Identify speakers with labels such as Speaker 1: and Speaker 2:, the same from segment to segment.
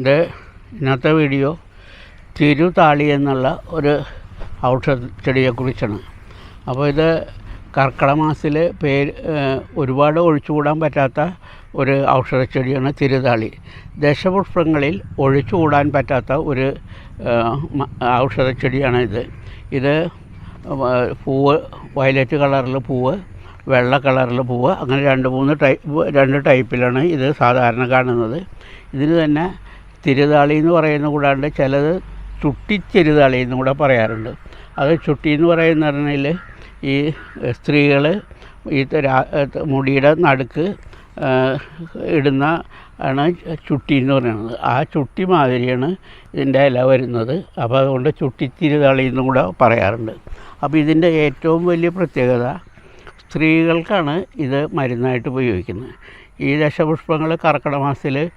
Speaker 1: ഇത് ഇന്നത്തെ വീഡിയോ തിരുതാളി എന്നുള്ള ഒരു ഔഷധ ചെടിയെക്കുറിച്ചാണ്. അപ്പോൾ ഇത് കർക്കിടക മാസത്തിൽ പേര് ഒരുപാട് ഒഴിച്ചുകൂടാൻ പറ്റാത്ത ഒരു ഔഷധ ചെടിയാണ് തിരുതാളി ദശപുഷ്പങ്ങളിൽ ഒഴിച്ചുകൂടാൻ പറ്റാത്ത ഒരു ഔഷധ ചെടിയാണ് ഇത്. ഇത് പൂവ് വയലറ്റ് കളറിൽ പൂവ് വെള്ള കളറിൽ പൂവ് അങ്ങനെ രണ്ട് മൂന്ന് ടൈപ്പ് രണ്ട് ടൈപ്പിലാണ് ഇത് സാധാരണ കാണുന്നത്. ഇതിന് തന്നെ തിരുതാളി എന്ന് പറയുന്ന കൂടാണ്ട് ചിലത് ചുട്ടിത്തിരുതാളി എന്നും കൂടെ പറയാറുണ്ട്. അത് ചുട്ടി എന്ന് പറയുന്ന പറഞ്ഞാൽ ഈ സ്ത്രീകൾ ഈ മുടിയുടെ നടുക്ക് ഇടുന്ന ആണ് ചുട്ടി എന്ന് പറയുന്നത്. ആ ചുട്ടി മാതിരിയാണ് ഇതിന്റെ ഇല വരുന്നത്. അപ്പോൾ അതുകൊണ്ട് ചുട്ടിത്തിരുതാളി എന്നും കൂടെ പറയാറുണ്ട്. അപ്പോൾ ഇതിന്റെ ഏറ്റവും വലിയ പ്രത്യേകത സ്ത്രീകൾക്കാണ് ഇത് മരുന്നായിട്ട് ഉപയോഗിക്കുന്നത്. ഈ ദശപുഷ്പങ്ങൾ കർക്കിടക മാസത്തിൽ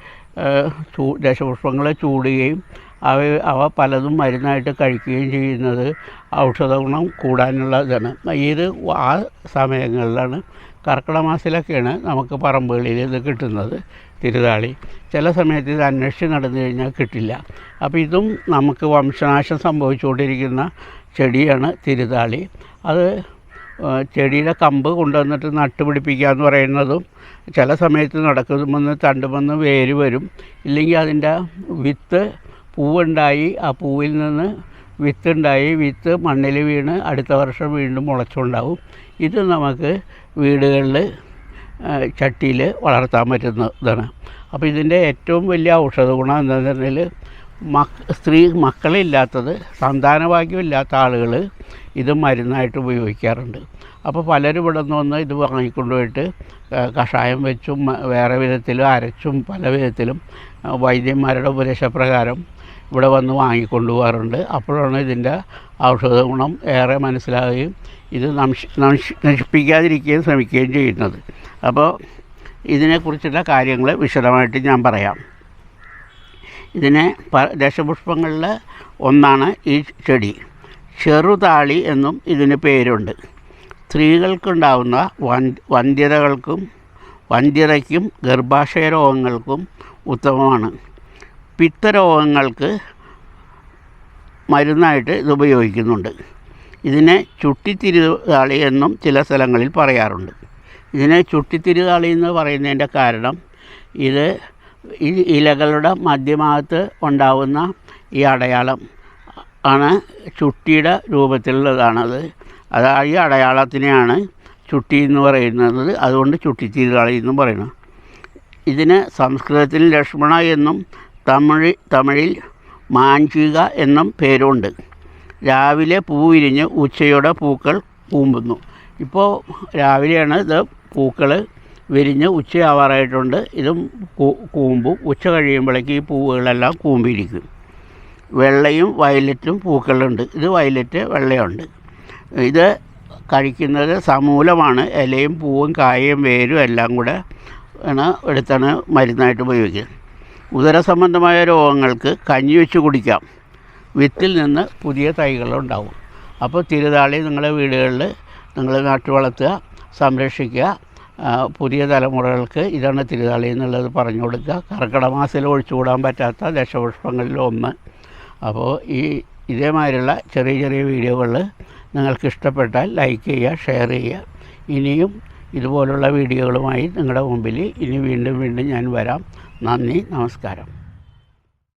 Speaker 1: ചൂ ദശപുഷ്പങ്ങൾ ചൂടുകയും അവ അവ പലതും മരുന്നായിട്ട് കഴിക്കുകയും ചെയ്യുന്നത് ഔഷധ ഗുണം കൂടാനുള്ള ഇതാണ്. ഇത് ആ സമയങ്ങളിലാണ് കർക്കിടക മാസത്തിലൊക്കെയാണ് നമുക്ക് പറമ്പുകളിൽ ഇത് കിട്ടുന്നത് തിരുതാളി. ചില സമയത്ത് ഇത് അന്വേഷിച്ച് നടന്നു കഴിഞ്ഞാൽ കിട്ടില്ല. അപ്പോൾ ഇതും നമുക്ക് വംശനാശം സംഭവിച്ചുകൊണ്ടിരിക്കുന്ന ചെടിയാണ് തിരുതാളി. അത് ചെടിയുടെ കമ്പ് കൊണ്ടുവന്നിട്ട് നട്ടുപിടിപ്പിക്കുക എന്ന് പറയുന്നതും ചില സമയത്ത് നടക്കുമെന്ന് തണ്ടുമെന്ന് വേര് വരും. ഇല്ലെങ്കിൽ അതിന്റെ വിത്ത് പൂവുണ്ടായി ആ പൂവിൽ നിന്ന് വിത്തുണ്ടായി വിത്ത് മണ്ണിൽ വീണ് അടുത്ത വർഷം വീണ്ടും മുളച്ചുണ്ടാവും. ഇത് നമുക്ക് വീടുകളിൽ ചട്ടിയിൽ വളർത്താൻ പറ്റുന്നതാണ്. അപ്പോൾ ഇതിന്റെ ഏറ്റവും വലിയ ഔഷധ ഗുണം എന്താണെന്ന് പറഞ്ഞാൽ മക്ക സ്ത്രീ മക്കളില്ലാത്തത് സന്താനഭാഗ്യമില്ലാത്ത ആളുകൾ ഇത് മരുന്നായിട്ട് ഉപയോഗിക്കാറുണ്ട്. അപ്പോൾ പലരും ഇവിടെ നിന്ന് വന്ന് ഇത് വാങ്ങിക്കൊണ്ടുപോയിട്ട് കഷായം വെച്ചും വേറെ വിധത്തിലും അരച്ചും പല വിധത്തിലും വൈദ്യന്മാരുടെ ഉപദേശപ്രകാരം ഇവിടെ വന്ന് വാങ്ങിക്കൊണ്ടു പോകാറുണ്ട് അപ്പോഴാണ് ഇതിന്റെ ഔഷധ ഗുണം ഏറെ മനസ്സിലാവുകയും ഇത് നംശി നശിപ്പിക്കാതിരിക്കുകയും ശ്രമിക്കുകയും ചെയ്യുന്നത്. അപ്പോൾ ഇതിനെക്കുറിച്ചുള്ള കാര്യങ്ങൾ വിശദമായിട്ട് ഞാൻ പറയാം. ഇതിനെ ദശപുഷ്പങ്ങളിൽ ഒന്നാണ് ഈ ചെടി. ചെറുതാളി എന്നും ഇതിന് പേരുണ്ട്. സ്ത്രീകൾക്കുണ്ടാവുന്ന വൻ വന്ധ്യതകൾക്കും വന്ധ്യതയ്ക്കും ഗർഭാശയ രോഗങ്ങൾക്കും ഉത്തമമാണ്. പിത്തരോഗങ്ങൾക്ക് മരുന്നായിട്ട് ഇത് ഉപയോഗിക്കുന്നുണ്ട്. ഇതിനെ ചുട്ടിത്തിരുതാളി എന്നും ചില സ്ഥലങ്ങളിൽ പറയാറുണ്ട്. ഇതിനെ ചുട്ടിത്തിരുതാളി എന്ന് പറയുന്നതിന്റെ കാരണം ഇത് ഈ ഇലകളുടെ മധ്യഭാഗത്ത് ഉണ്ടാവുന്ന ഈ അടയാളം ആണ് ചുട്ടിയുടെ രൂപത്തിലുള്ളതാണത്. അത് ഈ അടയാളത്തിനെയാണ് ചുട്ടി എന്ന് പറയുന്നത്. അതുകൊണ്ട് ചുട്ടിത്തിരുതാളി എന്നും പറയുന്നത് ഇതിന് സംസ്കൃതത്തിൽ ലക്ഷ്മണ എന്നും തമിഴ് തമിഴിൽ മാഞ്ചിക എന്നും പേരുണ്ട്. രാവിലെ പൂ വിരിഞ്ഞ് ഉച്ചയോടെ പൂക്കൾ കൂമ്പുന്നു. ഇപ്പോൾ രാവിലെയാണ് ഇത് പൂക്കൾ വിരിഞ്ഞ് ഉച്ചയാവാറായിട്ടുണ്ട്. ഇതും കൂമ്പും. ഉച്ച കഴിയുമ്പോഴേക്ക് ഈ പൂവുകളെല്ലാം കൂമ്പിരിക്കും വെള്ളയും വയലറ്റും പൂക്കളുണ്ട്. ഇത് വയലറ്റ് വെള്ളയുണ്ട്. ഇത് കഴിക്കുന്നത് സമൂലമാണ്. ഇലയും പൂവും കായയും വേരും എല്ലാം കൂടെ ആണ് എടുത്താണ് മരുന്നായിട്ട് ഉപയോഗിക്കുന്നത് ഉദര സംബന്ധമായ രോഗങ്ങൾക്ക് കഞ്ഞി വെച്ച് കുടിക്കാം. വിത്തിൽ നിന്ന് പുതിയ തൈകളുണ്ടാവും അപ്പോൾ തിരുതാളി നിങ്ങളുടെ വീടുകളിൽ നിങ്ങൾ നട്ടു വളർത്തുക സംരക്ഷിക്കുക. പുതിയ തലമുറകൾക്ക് ഇതാണ് തിരുതാളി എന്നുള്ളത് പറഞ്ഞു കൊടുക്കുക. കർക്കിടമാസിൽ മാസത്തിൽ ഒഴിച്ചുകൂടാൻ പറ്റാത്ത ദശപുഷ്പങ്ങളിൽ ഒന്ന്. അപ്പോൾ ഈ ഇതേമാതിരിയുള്ള ചെറിയ ചെറിയ വീഡിയോകൾ നിങ്ങൾക്ക് ഇഷ്ടപ്പെട്ടാൽ ലൈക്ക് ചെയ്യുക ഷെയർ ചെയ്യുക. ഇനിയും ഇതുപോലുള്ള വീഡിയോകളുമായി നിങ്ങളുടെ മുമ്പിൽ ഇനി വീണ്ടും വീണ്ടും ഞാൻ വരാം. നന്ദി നമസ്കാരം.